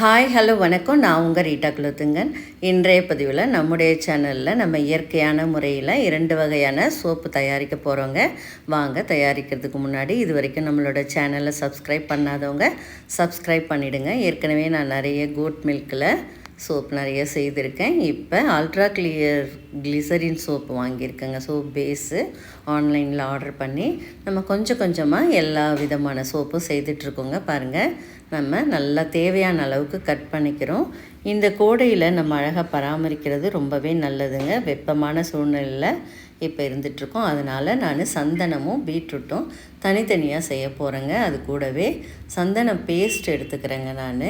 Hi hello வணக்கம். நான் உங்கள் ரீட்டா குலத்துங்கன். இன்றைய பதிவில் நம்முடைய சேனலில் நம்ம இயற்கையான முறையில் இரண்டு வகையான சோப்பு தயாரிக்க போகிறோங்க வாங்க தயாரிக்கிறதுக்கு முன்னாடி இது வரைக்கும் நம்மளோட சேனலை சப்ஸ்கிரைப் பண்ணாதவங்க சப்ஸ்கிரைப் பண்ணிவிடுங்க ஏற்கனவே நான் நிறைய கோட் மில்கில் சோப் நிறைய செய்திருக்கேன். இப்போ அல்ட்ரா கிளியர் கிளிசரின் சோப்பு வாங்கியிருக்கேங்க. சோப் பேஸு ஆன்லைனில் ஆர்டர் பண்ணி நம்ம கொஞ்சம் கொஞ்சமாக எல்லா விதமான சோப்பும் செய்துட்ருக்கோங்க பாருங்கள் நம்ம நல்லா தேவையான அளவுக்கு கட் பண்ணிக்கிறோம். இந்த கோடையில் நம்ம அழகாக பராமரிக்கிறது ரொம்பவே நல்லதுங்க. வெப்பமான சூழ்நிலையில் இப்போ இருந்துகிட்ருக்கோம். அதனால் நான் சந்தனமும் பீட்ரூட்டும் தனித்தனியாக செய்ய போகிறேங்க அது கூடவே சந்தன பேஸ்ட் எடுத்துக்கிறேங்க நான்.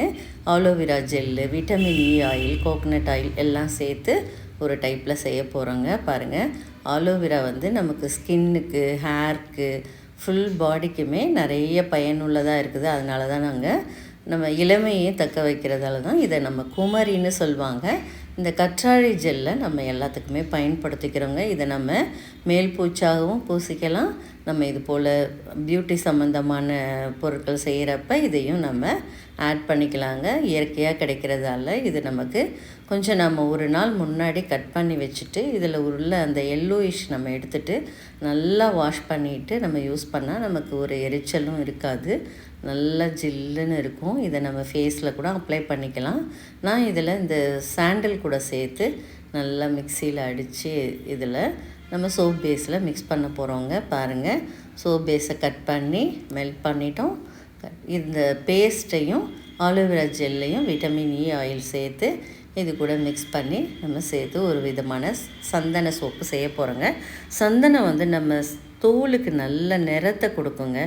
Aloe vera gel vitamin E oil coconut oil எல்லாம் சேர்த்து ஒரு டைப்பில் செய்ய போகிறோங்க பாருங்கள் ஆலோவேரா வந்து நமக்கு ஸ்கின்னுக்கு ஹேர்க்கு ஃபுல் பாடிக்குமே நிறைய பயனுள்ளதாக இருக்குது. அதனால தான் நாங்கள் நம்ம இளமையை தக்க வைக்கிறதால தான் இதை நம்ம குமரின்னு சொல்லுவாங்க. இந்த கற்றாழை ஜெல்லை நம்ம எல்லாத்துக்குமே பயன்படுத்திக்கிறோங்க. இதை நம்ம மேல் பூச்சாகவும் பூசிக்கலாம். நம்ம இது போல் பியூட்டி சம்மந்தமான பொருட்கள் செய்கிறப்ப இதையும் நம்ம ஆட் பண்ணிக்கலாங்க. இயற்கையாக கிடைக்கிறதால இது நமக்கு கொஞ்சம் நம்ம ஒரு நாள் முன்னாடி கட் பண்ணி வச்சுட்டு இதில் உள்ள அந்த எல்லோயிஷ் நம்ம எடுத்துகிட்டு நல்லா வாஷ் பண்ணிவிட்டு நம்ம யூஸ் பண்ணால் நமக்கு ஒரு எரிச்சலும் இருக்காது. நல்லா ஜில்லுன்னு இருக்கும். இதை நம்ம ஃபேஸில் கூட அப்ளை பண்ணிக்கலாம். நான் இதில் இந்த சாண்டில் கூட சேர்த்து நல்லா மிக்சியில் அடித்து இதில் நம்ம சோப் பேஸில் மிக்ஸ் பண்ண போகிறோங்க பாருங்கள் சோப் பேஸை கட் பண்ணி மெல்ட் பண்ணிட்டோம். இந்த பேஸ்ட்டையும் ஆலோவேரா ஜெல்லையும் விட்டமின் இ ஆயில் சேர்த்து இது கூட மிக்ஸ் பண்ணி நம்ம சேர்த்து ஒரு விதமான சந்தன சோப்பு செய்ய போகிறோங்க சந்தனம் வந்து நம்ம தோலுக்கு நல்ல நிறத்தை கொடுக்குங்க.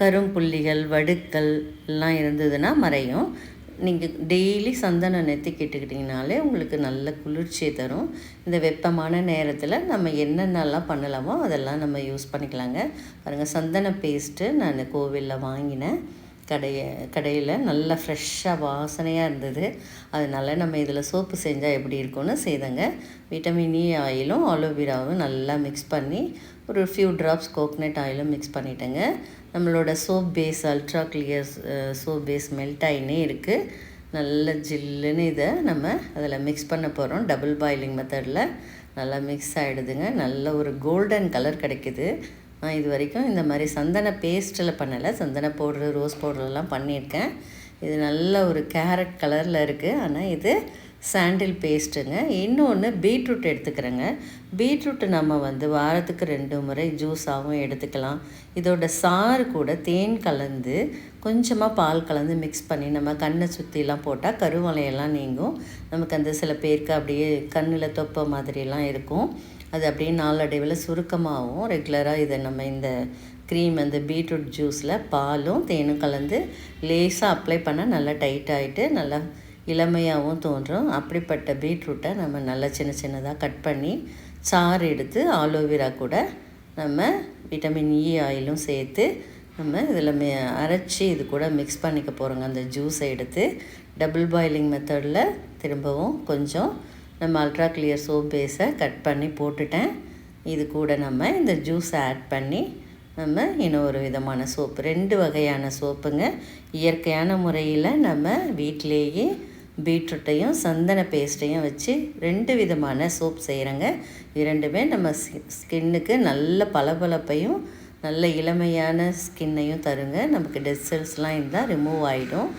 கரும்புள்ளிகள் வடுக்கள் எல்லாம் இருந்ததுன்னா மறையும். நீங்கள் டெய்லி சந்தனம் நெத்திக்கிட்டுக்கிட்டிங்கனாலே உங்களுக்கு நல்ல குளிர்ச்சியை தரும். இந்த வெப்பமான நேரத்தில் நம்ம என்னென்னலாம் பண்ணலாமோ அதெல்லாம் நம்ம யூஸ் பண்ணிக்கலாங்க. பாருங்கள் சந்தன பேஸ்ட்டு நான் கோவிலில் வாங்கினேன் கடையை கடையில் நல்லா ஃப்ரெஷ்ஷாக வாசனையாக இருந்தது. அதனால் நம்ம இதில் சோப்பு செஞ்சால் எப்படி இருக்கும்னு செய்தங்க. விட்டமின் இ ஆயிலும் ஆலோவேராவும் நல்லா மிக்ஸ் பண்ணி ஒரு ஃபியூ ட்ராப்ஸ் கோக்னட் ஆயிலும் மிக்ஸ் பண்ணிட்டேங்க. நம்மளோட soap base ultra clear soap base melt ஆகினே இருக்குது நல்ல ஜில்லுன்னு இதை நம்ம அதில் மிக்ஸ் பண்ண போகிறோம் டபுள் பாயிலிங் மெத்தடில் நல்லா மிக்ஸ் ஆகிடுதுங்க நல்ல ஒரு கோல்டன் கலர் கிடைக்குது. நான் இது வரைக்கும் இந்த மாதிரி சந்தன பேஸ்ட்டில் பண்ணலை. சந்தன பவுட்ரு ரோஸ் பவுடர்லாம் பண்ணியிருக்கேன். இது நல்ல ஒரு கேரட் கலரில் இருக்குது ஆனால் இது சாண்டில் பேஸ்ட்டுங்க இன்னொன்று பீட்ரூட் எடுத்துக்கிறேங்க. பீட்ரூட்டு நம்ம வந்து வாரத்துக்கு ரெண்டு முறை ஜூஸாகவும் எடுத்துக்கலாம். இதோட சாறு கூட தேன் கலந்து கொஞ்சமாக பால் கலந்து மிக்ஸ் பண்ணி நம்ம கண்ணை சுற்றிலாம் போட்டால் கருவலையெல்லாம் நீங்கும். நமக்கு அந்த சில பேருக்கு அப்படியே கண்ணில் தொப்ப மாதிரிலாம் இருக்கும். அது அப்படியே நாளடைவில் சுருக்கமாகவும் ரெகுலராக இதை நம்ம இந்த க்ரீம் அந்த பீட்ரூட் ஜூஸில் பாலும் தேனும் கலந்து லேஸாக அப்ளை பண்ணால் நல்லா டைட் ஆகிட்டு நல்லா இளமையாகவும் தோன்றும். அப்படிப்பட்ட பீட்ரூட்டை நம்ம நல்லா சின்ன சின்னதாக கட் பண்ணி சாறு எடுத்து ஆலோவேரா கூட நம்ம விட்டமின் இ ஆயிலும் சேர்த்து நம்ம இதில் மே அரைச்சி இது கூட மிக்ஸ் பண்ணிக்க போகிறோங்க அந்த ஜூஸை எடுத்து டபுள் பாயிலிங் மெத்தடில் திரும்பவும் கொஞ்சம் நம்ம அல்ட்ரா கிளியர் சோப் பேஸை கட் பண்ணி போட்டுட்டேன். இது கூட நம்ம இந்த ஜூஸை ஆட் பண்ணி நம்ம இன்னும் ஒரு விதமான சோப்பு ரெண்டு வகையான சோப்புங்க இயற்கையான முறையில் நம்ம வீட்டிலேயே பீட்ரூட்டையும் சந்தன பேஸ்ட்டையும் வச்சு ரெண்டு விதமான சோப் செய்கிறேங்க இரண்டுமே நம்ம ஸ்கின்னுக்கு நல்ல பளபளப்பையும் நல்ல இளமையான ஸ்கின்னையும் தருங்க. நமக்கு டெட் செல்ஸ்லாம் இருந்தால் ரிமூவ் ஆகிடும்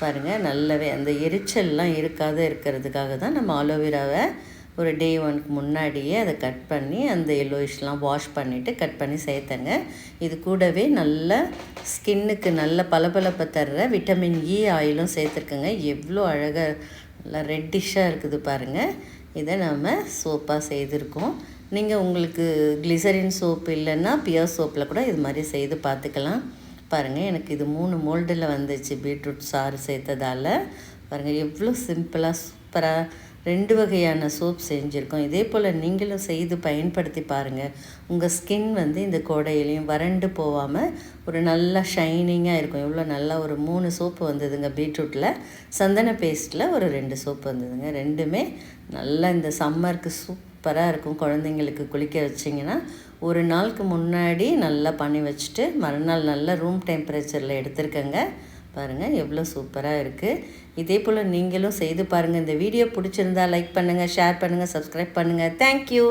பாருங்கள் நல்லாவே அந்த எரிச்சல்லாம் இருக்காத இருக்கிறதுக்காக தான் நம்ம அலோவேராவை ஒரு டே ஒனுக்கு முன்னாடியே அதை கட் பண்ணி அந்த எல்லோயிஷ்லாம் வாஷ் பண்ணிவிட்டு கட் பண்ணி சேர்த்தங்க. இது கூடவே நல்ல ஸ்கின்னுக்கு நல்ல பளபளப்பை தர்ற விட்டமின் இ e ஆயிலும் சேர்த்துருக்குங்க. எவ்வளோ அழகாக நல்லா ரெட்டிஷாக இருக்குது பாருங்கள் இதை நம்ம சோப்பாக செய்திருக்கோம். நீங்கள் உங்களுக்கு கிளிசரின் சோப் இல்லைன்னா பியர் சோப்பில் கூட இது மாதிரி செய்து பார்த்துக்கலாம். பாருங்கள் எனக்கு இது மூணு மோல்டில் வந்துச்சு. பீட்ரூட் சாறு சேர்த்ததால். பாருங்கள் எவ்வளோ சிம்பிளாக சூப்பராக ரெண்டு வகையான சோப் செஞ்சுருக்கோம். இதே போல் நீங்களும் செய்து பயன்படுத்தி பாருங்கள் உங்கள் ஸ்கின் வந்து இந்த கோடையிலையும் வறண்டு போகாமல் ஒரு நல்லா ஷைனிங்காக இருக்கும். எவ்வளோ நல்லா ஒரு மூணு சோப்பு வந்ததுங்க பீட்ரூட்டில் சந்தன பேஸ்ட்டில் ஒரு ரெண்டு சோப்பு வந்ததுங்க. ரெண்டுமே நல்லா இந்த சம்மருக்கு சூப்பராக இருக்கும். குழந்தைங்களுக்கு குளிக்க வச்சிங்கன்னா ஒரு நாளுக்கு முன்னாடி நல்லா பண்ணி வச்சுட்டு மறுநாள் நல்லா ரூம் டெம்பரேச்சரில் எடுத்துருக்கேங்க. பாருங்கள் எவ்வளோ சூப்பராக இருக்குது இதே போல் நீங்களும் செய்து பாருங்கள் இந்த வீடியோ பிடிச்சிருந்தா லைக் பண்ணுங்கள் ஷேர் பண்ணுங்கள் சப்ஸ்கிரைப் பண்ணுங்கள் தேங்க்யூ